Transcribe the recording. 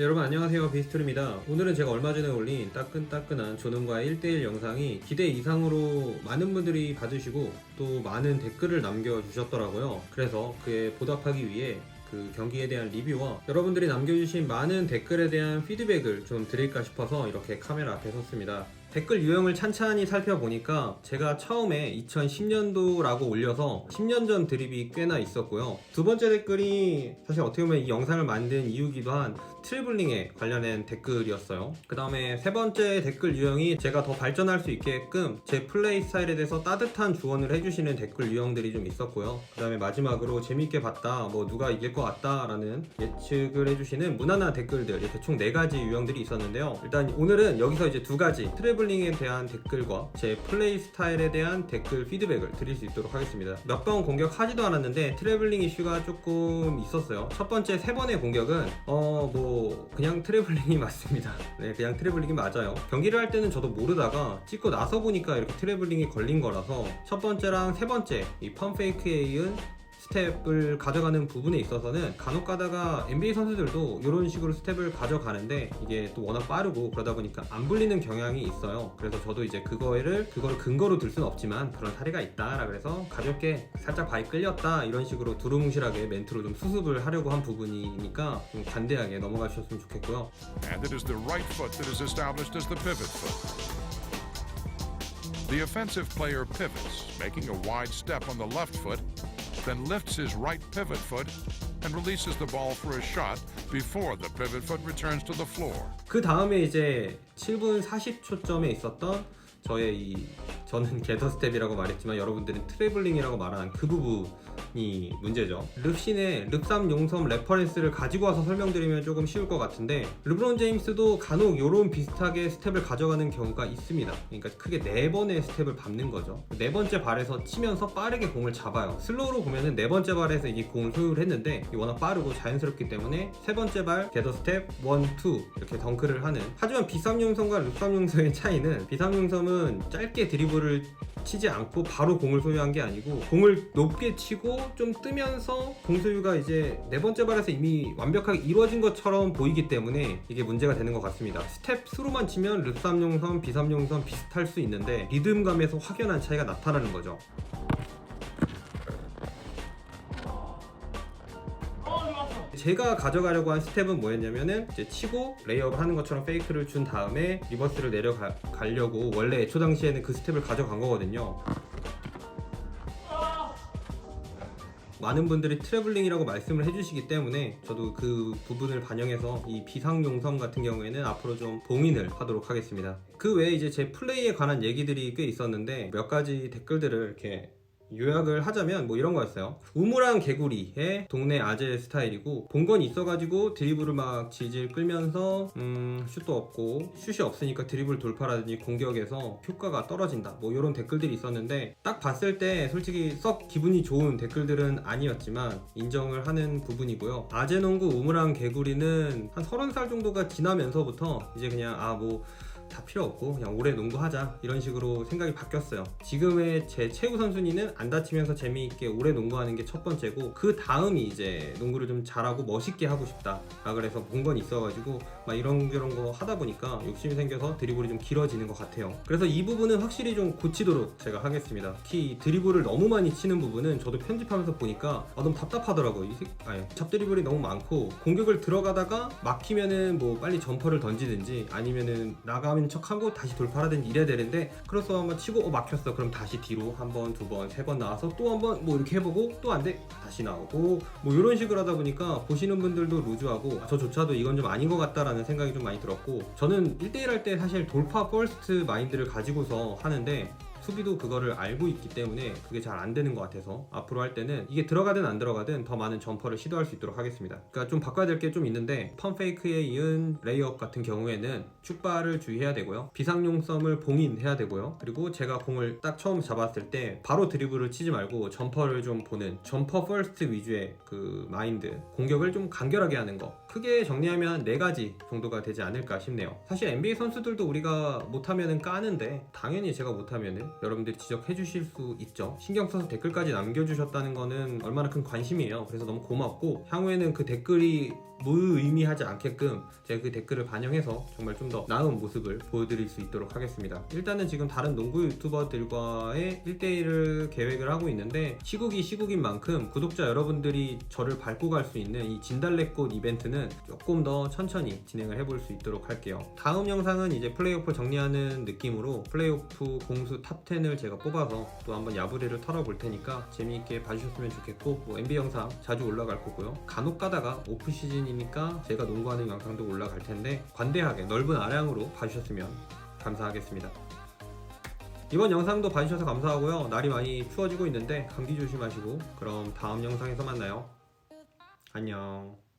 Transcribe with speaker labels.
Speaker 1: 네, 여러분 안녕하세요. 비스토리입니다. 오늘은 제가 얼마 전에 올린 따끈따끈한 조능과의 1대1 영상이 기대 이상으로 많은 분들이 봐주시고 또 많은 댓글을 남겨주셨더라고요. 그래서 그에 보답하기 위해 그 경기에 대한 리뷰와 여러분들이 남겨주신 많은 댓글에 대한 피드백을 좀 드릴까 싶어서 이렇게 카메라 앞에 섰습니다. 댓글 유형을 찬찬히 살펴보니까 제가 처음에 2010년도라고 올려서 10년 전 드립이 꽤나 있었고요. 두 번째 댓글이 사실 어떻게 보면 이 영상을 만든 이유기도 한 트래블링에 관련된 댓글이었어요. 그 다음에 세 번째 댓글 유형이 제가 더 발전할 수 있게끔 제 플레이 스타일에 대해서 따뜻한 조언을 해주시는 댓글 유형들이 좀 있었고요. 그 다음에 마지막으로 재밌게 봤다, 뭐 누가 이길 것 같다라는 예측을 해주시는 무난한 댓글들 이렇게 총 네 가지 유형들이 있었는데요. 일단 오늘은 여기서 이제 두 가지 트래블링에 대한 댓글과 제 플레이 스타일에 대한 댓글 피드백을 드릴 수 있도록 하겠습니다. 몇 번 공격하지도 않았는데 트래블링 이슈가 조금 있었어요. 첫 번째 세 번의 공격은 어뭐 그냥 트래블링이 맞습니다. 네, 그냥 트래블링이 맞아요. 경기를 할 때는 저도 모르다가 찍고 나서 보니까 이렇게 트래블링이 걸린 거라서 첫 번째랑 세 번째 이 펌페이크에 이은 스텝을 가져가는 부분에 있어서는 간혹 가다가 NBA 선수들도 이런 식으로 스텝을 가져가는데 이게 또 워낙 빠르고 그러다 보니까 안 불리는 경향이 있어요. 그래서 저도 이제 그거를 그걸 근거로 들 수는 없지만 그런 사례가 있다라 그래서 가볍게 살짝 바이 끌렸다 이런 식으로 두루뭉실하게 멘트로 좀 수습을 하려고 한 부분이니까 좀 관대하게 넘어가 주셨으면 좋겠고요.
Speaker 2: and it is the right foot that is established as the pivot foot. The offensive player pivots, making a wide step on the left foot, then lifts his right pivot foot and releases the ball for a shot before the pivot foot returns to the floor.
Speaker 1: 그 다음에 이제 7분 40초점에 있었던 저의 이 저는 게더 스텝이라고 말했지만 여러분들은 트래블링이라고 말하는 그 부분이 문제죠. 릅신의 릅삼 용섬 레퍼런스를 가지고 와서 설명드리면 조금 쉬울 것 같은데 르브론 제임스도 간혹 요런 비슷하게 스텝을 가져가는 경우가 있습니다. 그러니까 크게 네 번의 스텝을 밟는 거죠. 네 번째 발에서 치면서 빠르게 공을 잡아요. 슬로우로 보면은 네 번째 발에서 이 공을 소유를 했는데 워낙 빠르고 자연스럽기 때문에 세 번째 발 게더 스텝 원, 투 이렇게 덩크를 하는 하지만 비삼용섬과 릅삼용섬의 차이는 비삼용섬은 짧게 드리블 을 치지 않고 바로 공을 소유한 게 아니고 공을 높게 치고 좀 뜨면서 공 소유가 이제 네 번째 발에서 이미 완벽하게 이루어진 것처럼 보이기 때문에 이게 문제가 되는 것 같습니다. 스텝 수로만 치면 릅삼용섬, 비삼용섬 비슷할 수 있는데 리듬감에서 확연한 차이가 나타나는 거죠. 제가 가져가려고 한 스텝은 뭐였냐면은 이제 치고 레이업 하는 것처럼 페이크를 준 다음에 리버스를 내려가려고 원래 애초 당시에는 그 스텝을 가져간 거거든요. 많은 분들이 트래블링이라고 말씀을 해주시기 때문에 저도 그 부분을 반영해서 이 비상용섬 같은 경우에는 앞으로 좀 봉인을 하도록 하겠습니다. 그 외에 이제 제 플레이에 관한 얘기들이 꽤 있었는데 몇 가지 댓글들을 이렇게 요약을 하자면 뭐 이런 거였어요. 우물한 개구리의 동네 아재 스타일이고 본건 있어가지고 드리블을 막 질질 끌면서 음 슛도 없고 슛이 없으니까 드리블 돌파라든지 공격에서 효과가 떨어진다. 뭐 이런 댓글들이 있었는데 딱 봤을 때 솔직히 썩 기분이 좋은 댓글들은 아니었지만 인정을 하는 부분이고요. 아재 농구 우물한 개구리는 한 30살 정도가 지나면서부터 이제 그냥 아뭐 다 필요 없고 그냥 오래 농구하자 이런 식으로 생각이 바뀌었어요. 지금의 제 최우선 순위는 안 다치면서 재미있게 오래 농구하는 게 첫 번째고 그 다음이 이제 농구를 좀 잘하고 멋있게 하고 싶다. 아 그래서 본 건 있어가지고 막 이런 저런 거 하다 보니까 욕심이 생겨서 드리블이 좀 길어지는 것 같아요. 그래서 이 부분은 확실히 좀 고치도록 제가 하겠습니다. 특히 드리블을 너무 많이 치는 부분은 저도 편집하면서 보니까 아, 너무 답답하더라고요. 이 새- 아니, 잡 드리블이 너무 많고 공격을 들어가다가 막히면은 뭐 빨리 점퍼를 던지든지 아니면은 나가 는 척하고 다시 돌파라든지 이래야 되는데 크로스 한번 치고 어 막혔어. 그럼 다시 뒤로 한 번 두 번 세 번 나와서 또 한 번 뭐 이렇게 해보고 또 안 돼. 다시 나오고 뭐 이런 식으로 하다 보니까 보시는 분들도 루즈하고 아, 저조차도 이건 좀 아닌 것 같다라는 생각이 좀 많이 들었고 저는 1대1 할 때 사실 돌파 퍼스트 마인드를 가지고서 하는데 수비도 그거를 알고 있기 때문에 그게 잘 안 되는 것 같아서 앞으로 할 때는 이게 들어가든 안 들어가든 더 많은 점퍼를 시도할 수 있도록 하겠습니다. 그러니까 좀 바꿔야 될 게 좀 있는데 펌페이크에 이은 레이업 같은 경우에는 축발을 주의해야 되고요. 비상용섬을 봉인해야 되고요. 그리고 제가 공을 딱 처음 잡았을 때 바로 드리블을 치지 말고 점퍼를 좀 보는 점퍼 퍼스트 위주의 그 마인드 공격을 좀 간결하게 하는 거 크게 정리하면 네 가지 정도가 되지 않을까 싶네요. 사실 NBA 선수들도 우리가 못하면은 까는데 당연히 제가 못하면은 여러분들이 지적해 주실 수 있죠. 신경 써서 댓글까지 남겨주셨다는 거는 얼마나 큰 관심이에요. 그래서 너무 고맙고 향후에는 그 댓글이 무의미하지 않게끔 제가 그 댓글을 반영해서 정말 좀 더 나은 모습을 보여드릴 수 있도록 하겠습니다. 일단은 지금 다른 농구 유튜버들과의 1대1을 계획을 하고 있는데 시국이 시국인 만큼 구독자 여러분들이 저를 밟고 갈 수 있는 이 진달래꽃 이벤트 는 조금 더 천천히 진행을 해볼 수 있도록 할게요. 다음 영상은 이제 플레이오프 정리하는 느낌으로 플레이오프 공수 탑 10을 제가 뽑아서 또 한번 야부리를 털어볼 테니까 재미있게 봐주셨으면 좋겠고 뭐 NBA 영상 자주 올라갈 거고요. 간혹 가다가 오프 시즌이니까 제가 농구하는 영상도 올라갈 텐데 관대하게 넓은 아량으로 봐주셨으면 감사하겠습니다. 이번 영상도 봐주셔서 감사하고요. 날이 많이 추워지고 있는데 감기 조심하시고 그럼 다음 영상에서 만나요. 안녕.